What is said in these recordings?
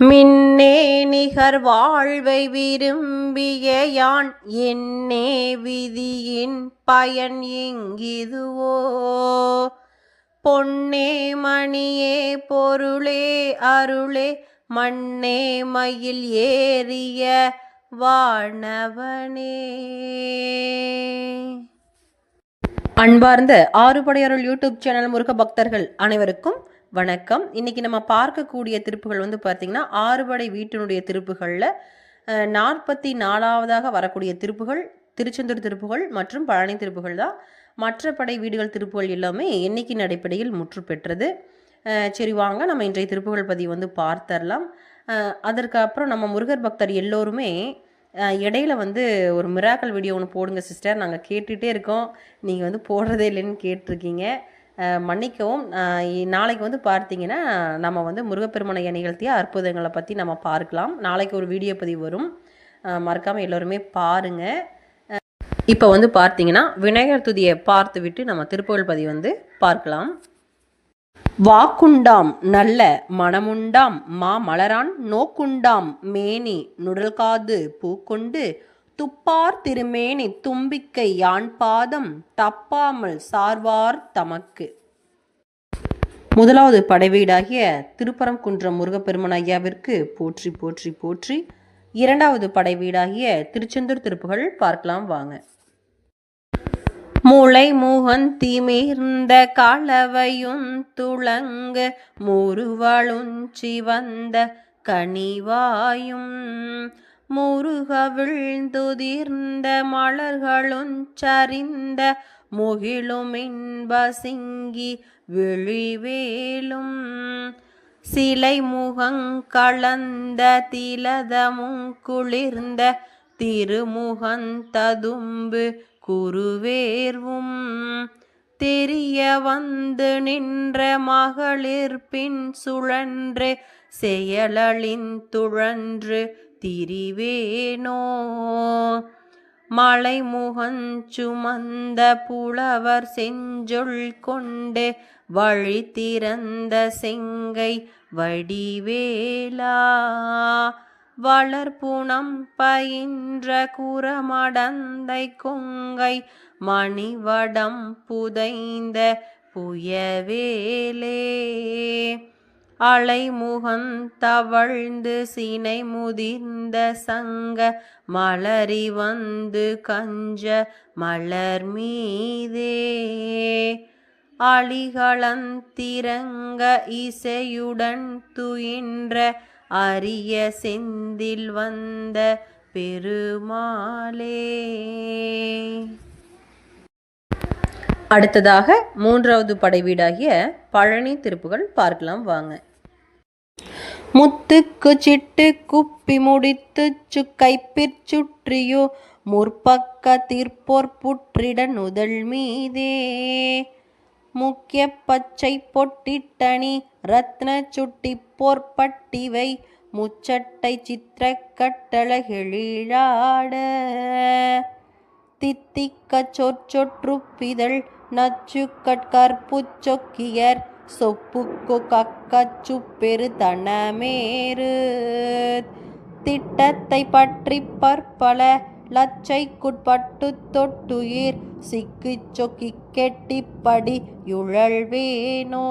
மின்னே நிகர் வாழ்வை விரும்பிய யான் என்னே விதியின் பயன் இங்கிதுவோ பொன்னே மணியே பொருளே அருளே மண்ணே மயில் ஏறிய வானவனே. அன்பார்ந்த ஆறுபடையருள் யூடியூப் சேனல் முருக பக்தர்கள் அனைவருக்கும் வணக்கம். இன்னைக்கு நம்ம பார்க்கக்கூடிய திருப்புகள் வந்து பார்த்திங்கன்னா ஆறுபடை வீட்டினுடைய திருப்புகளில் நாற்பத்தி நாலாவதாக வரக்கூடிய திருப்புகள் திருச்செந்தூர் திருப்புகள் மற்றும் பழனி திருப்புகள் தான். மற்ற படை வீடுகள் திருப்புகள் எல்லாமே எண்ணிக்கையின் அடிப்படையில் முற்று பெற்றது. சரி வாங்க நம்ம இன்றைய திருப்புகள் பதிவு வந்து பார்த்தரலாம். அதற்கு அப்புறம் நம்ம முருகர் பக்தர் எல்லோருமே இடையில வந்து ஒரு மிராக்கல் வீடியோ ஒன்று போடுங்க சிஸ்டர் நாங்கள் கேட்டுகிட்டே இருக்கோம். நீங்கள் வந்து போடுறதே இல்லைன்னு கேட்டிருக்கீங்க. மன்னிக்கவும் நாளைக்கு வந்து பார்த்தீங்கன்னா நம்ம வந்து முருகப்பெருமனையை நிகழ்த்திய அற்புதங்களை பற்றி நம்ம பார்க்கலாம். நாளைக்கு ஒரு வீடியோ பதிவு வரும். மறக்காமல் எல்லோருமே பாருங்கள் இப்போ வந்து பார்த்தீங்கன்னா விநாயகர் துதியை பார்த்து விட்டு நம்ம திருப்புகழ் பதிவு வந்து பார்க்கலாம். வாக்குண்டாம் நல்ல மனமுண்டாம் மா மலரான் நோக்குண்டாம் மேனி நுடல்காது பூக்கொண்டு துப்பார் திருமேனி தும்பிக்கை யான் பாதம் தப்பாமல் சார்வார் தமக்கு. முதலாவது படைவீடாகிய திருப்பரங்குன்றம் முருகப்பெருமன் ஐயாவிற்கு போற்றி போற்றி போற்றி. இரண்டாவது படைவீடாகிய திருச்செந்தூர் திருப்புகள் பார்க்கலாம் வாங்க. முளை மூகன் திமிர்ந்த களவையும் துளங்க முருவளுஞ்சி வந்த கனிவாயும் முருகவிழ்ந்துதிர்ந்த மலர்களும் சரிந்த முகிலும் இன்பசிங்கி விழிவேலும். சிலை முகங்கலந்த திலதமும் குளிர்ந்த திருமுகந்ததும்பு குருவேர்வும். தெரிய வந்து நின்ற மகளிர் பின் சுழன்று செயலழிந்துழன்று திரிவேனோ? மலை முகஞ்சுமந்த புலவர் செஞ்சொல் கொண்டு வழி திறந்த செங்கை வடிவேலா? வளர்ப்புணம் பயின்ற குரமடந்தை கொங்கை மணிவடம் புதைந்த புயவேலே. அலைமுகந்தவழ்ந்து சினை முதிர்ந்த சங்க மலரி வந்து கஞ்ச மலர் மீதே. அழிகளந்திரங்க இசையுடன் துயின்ற அரிய செந்தில் வந்த பெருமாளே. அடுத்ததாக மூன்றாவது படைவீடாகிய பழனி திருப்புகள் பார்க்கலாம் வாங்க. முத்துக்கு சிட்டு குப்பி முடித்து சுக்கைப்பிற் சுற்றியோ முற்பக்க தீர்ப்போர் புற்றிட நுதல் மீதே. முக்கிய பச்சை பொட்டிட்டணி ரத்ன சுட்டி போர்பட்டிவை முச்சட்டை சித்திர கட்டழகெழிலாட தித்திக்க சொற்றொற்றுப்பிதழ் நச்சு கற்கற்புச்சொக்கியர் சொப்புக்கு கக்கச்சு பெரு தனமேறு. திட்டத்தை பற்றி பற்பல லச்சைக்குட்பட்டு தொட்டுயிர் சிக்கு சொக்கி கெட்டிப்படி யுழல்வேனோ.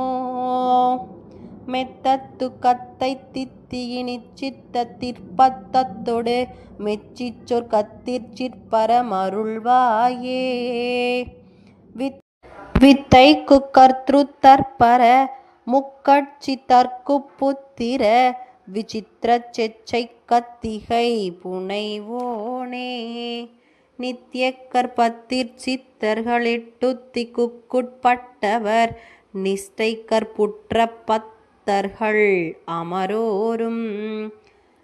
மெத்தத்து கத்தை தித்தியினி சித்த திற்பத்தத்தொடு மெச்சிச்சொற் கத்திற் சிற்பரமருள்வாயே வித் வித்தைக்கு குக்கர்த்ரு முக்கட்சி தற்கு புத்திர விசித்திர செச்சை கத்திகை புனைவோனே. நித்திய கற்பத்திற் சித்தர்களிட்டு குக்குட்பட்டவர் நிஷ்டை கற்புற்ற பத்தர்கள் அமரோரும்.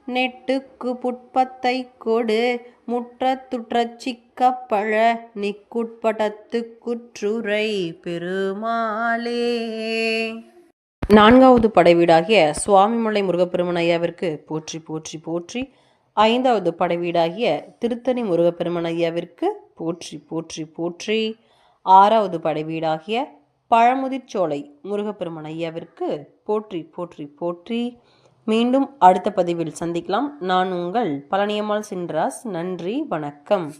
நெட்டுக்கு புட்பத்தை கொடு முற்றத்துற்றச் சிக்கப்பழ நிக்குட்பட்டத்து குற்றுரை பெருமாளே. நான்காவது படைவீடாகிய சுவாமிமலை முருகப்பெருமன் ஐயாவிற்கு போற்றி போற்றி போற்றி. ஐந்தாவது படைவீடாகிய திருத்தணி முருகப்பெருமன் ஐயாவிற்கு போற்றி போற்றி போற்றி. ஆறாவது படைவீடாகிய பழமுதிர்ச்சோலை முருகப்பெருமன் ஐயாவிற்கு போற்றி போற்றி போற்றி. மீண்டும் அடுத்த பதிவில் சந்திக்கலாம். நான் உங்கள் பழனியம்மாள் சின்ராஸ். நன்றி வணக்கம்.